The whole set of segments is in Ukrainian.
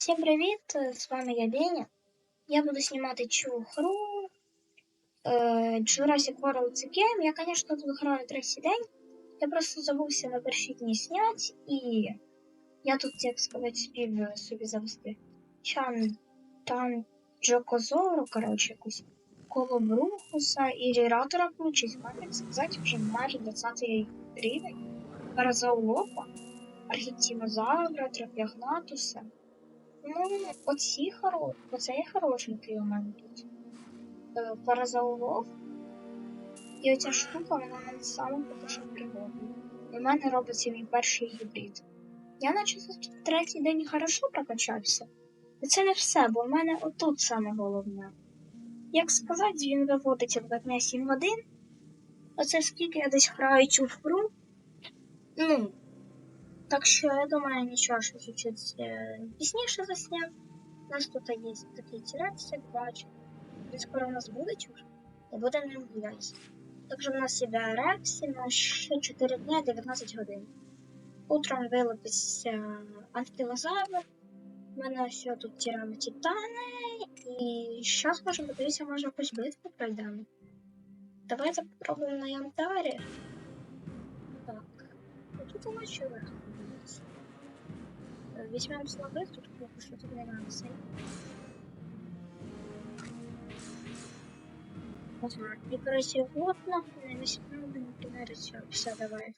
Всім привіт! З вами я Деня. Я буду знімати цю гру е, Jurassic World The Game. Я, звісно, тут граю третій день. Я просто забувся на перші дні зняти, і я тут, як сказати, спів собі завести Чан Тан Джокозору, коротше, якусь колобрухуса і ріратора включить. Можна так сказати, вже майже 20 рівень. Паразаулопа, архітімозавра, трофіагнатуса. Ну, оці хоро... оцей хорошенький у мене тут. Е, Паразаулов. І оця штука, вона мене саме поки що. У мене робиться мій перший гібрид. Я наче за третій день хорошо прокачався. І це не все, бо в мене отут саме головне. Як сказати, він виводиться в дня 7 годин. Оце скільки я десь граю цю гру. Ну, так що я думаю, нічого, що чуть-чуть е, пізніше засняв. У нас тут є такий тірець, як бачу. І скоро у нас буде чуж, і буде ним гулятися. Також у нас іде рексі на ще 4 дні 19 годин. Утром вилупиться анкілозавр. У мене все тут тірами титани. І зараз можемо подивитися, може якусь битву пройдемо. Давайте попробуємо на янтарі. Ну, нас ще легко дивиться. Візьмемо слабих, тут поки що тут не надо сейф. Ага, і короче, плотно, не вісьмемо, все, все, давай.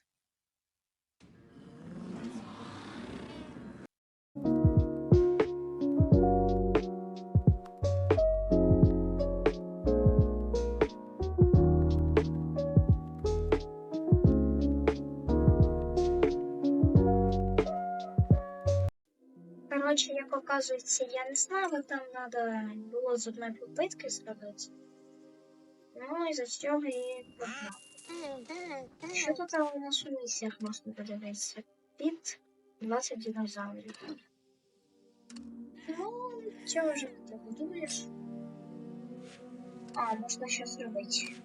Короче, як оказується, я не знаю, знала, там треба було з одної попитки зробити. Ну і за цього і погнав. Що тут у нас у місіях можна подивитися? Під 20 динозаврів. Ну, чого вже ти будуєш? А, можна ще зробити.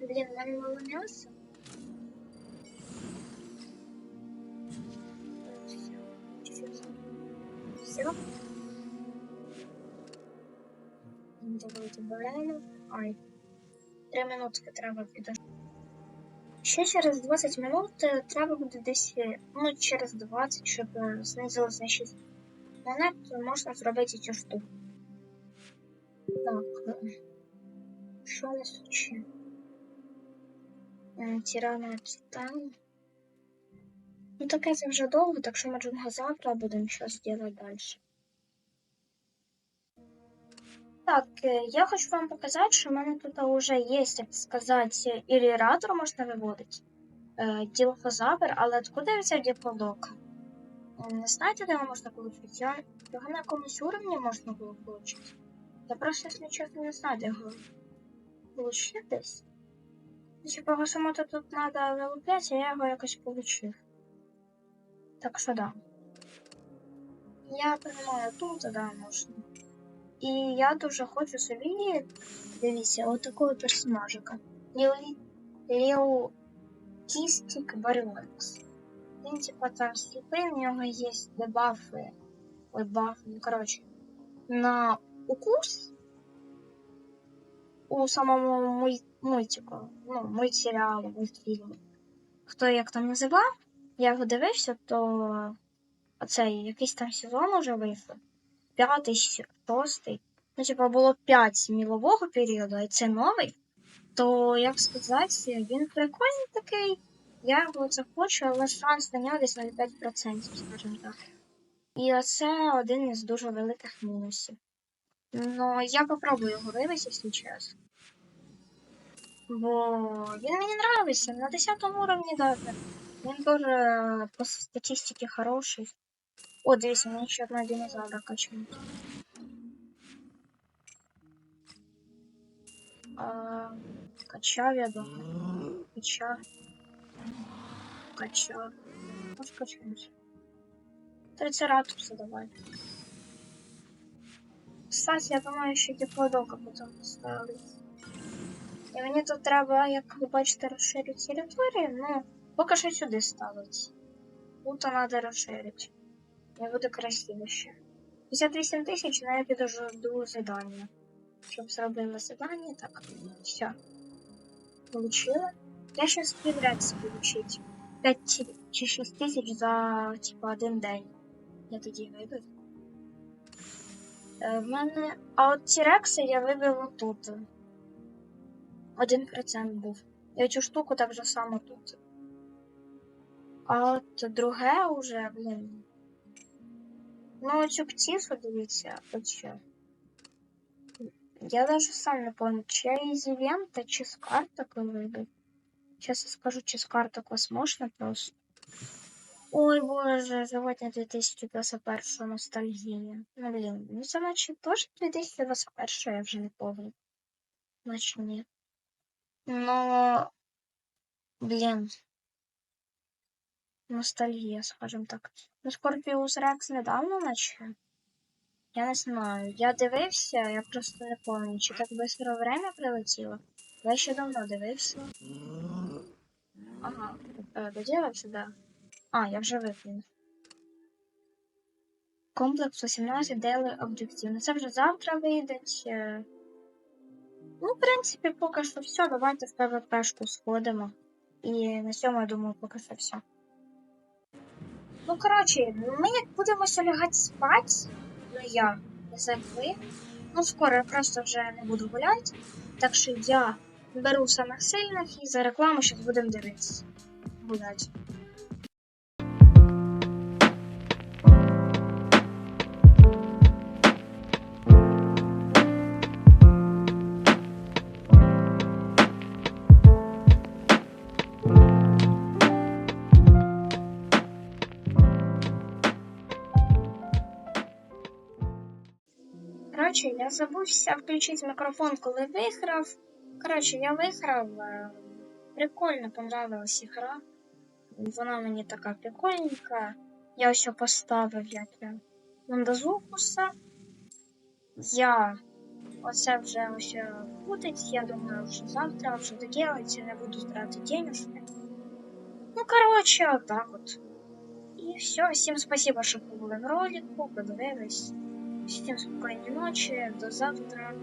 Блін, в мене мало м'яса. Все. Давайте додаємо. Ай. Три минутки треба підождати. Ще через 20 минут е, треба буде десь, е, ну, через 20, щоб знизилось на 6 монет, можна зробити цю штуку. Так. Що у нас ще? Тирана Титан. Ну таке це вже довго, так що ми джунгозавра будемо щось робити далі. Так, е, я хочу вам показати, що в мене тут вже є, так сказати, іліратор можна виводити. Е, Ділофозавр, але откуда взяв діплодока? Е, Не знаєте, де його можна отримати? Я- Його на якомусь уровні можна було отримати. Я просто, якщо чесно, не знаю, де його десь. Типа, його самото тут треба вилупляти, а я його якось отримав. Так що да. Я понимаю, тут да, можна. І я дуже хочу собі, дивіться, от такого персонажика. Лео- Леотістик Баріонекс. Він типа там сліпий, в нього є дебафи. Ой, бафи, ну коротше. На укус у самому муль... мультику, ну, мультсеріалі, мультфільмі. Хто як там називав, Я його дивився, то оцей якийсь там сезон уже вийшов. П'ятий, шостий. Ну, типа, було п'ять мілового періоду, а це новий. То, як сказати, він прикольний такий. Я його захочу, але шанс на нього десь 0,5%, скажімо так. І оце один із дуже великих мінусів. Ну, я попробую його вивести, якщо чесно. Бо він мені нравиться, на 10 уровні даже. Він дуже по статистике хороший. О, дивіться, мені ще одна динозавра качнуть. А, качав, я думаю. Качав. Качав. Може качнуть. Трицератопса давай. Кстати, я думаю, що диплодока потім поставити. І мені тут треба, як ви бачите, розширити територію, ну, поки що сюди ставити. Тут треба розширити. Не буде красивіше. 58 тисяч, але я підожду задання. Щоб зробили задання, так. Все. Получила. Я щас підряд получить. 5 чи 6 тисяч за типу один день. Я тоді вибив. Е, в мене. А от ці рекси я вибив тут. Один процент був. Я цю штуку так же само тут. А от друге уже, блін. Ну, цю птицю, дивіться, от що. Я даже сам не помню, чи я із івента, чи з карток вибив. Сейчас я скажу, чи з карток возможно просто. Ой, боже, заводня 2021 ностальгія. Ну, блін, ну це наче теж 2021, я вже не помню. Наче ні. Ну, блін. Ностальгія, скажем так. Ну, Scorpius Rex недавно наче. Я не знаю. Я дивився, я просто не пам'ятаю, чи так швидко время прилетіло. Я ще давно дивився. Ага, е, додивився, да. А, я вже виплюнув. Комплекс 18 Daily Objective. Ну це вже завтра вийде. е. Ну, в принципі, поки що все. Давайте в ПВПшку сходимо. І на цьому, я думаю, поки що все. Ну, коротше, ми як будемо лягати спати, ну я, не знаю ви. Ну, скоро я просто вже не буду гуляти. Так що я беру самих сильних і за рекламу щось будемо дивитися. Гуляти. Коротше, я забувся включити мікрофон, коли виграв. Коротше, я виграв. е, Прикольно понравилась ігра. Вона мені така прикольненька. Я ось поставив як я Ландазукуса. Я оце вже ось крутить. Я думаю, що завтра вже доділиться, не буду тратити денежки. Ну, коротше, отак от. І все, всім спасибо, що побули в ролику, подивились. Всім спокойной ночи, до завтра.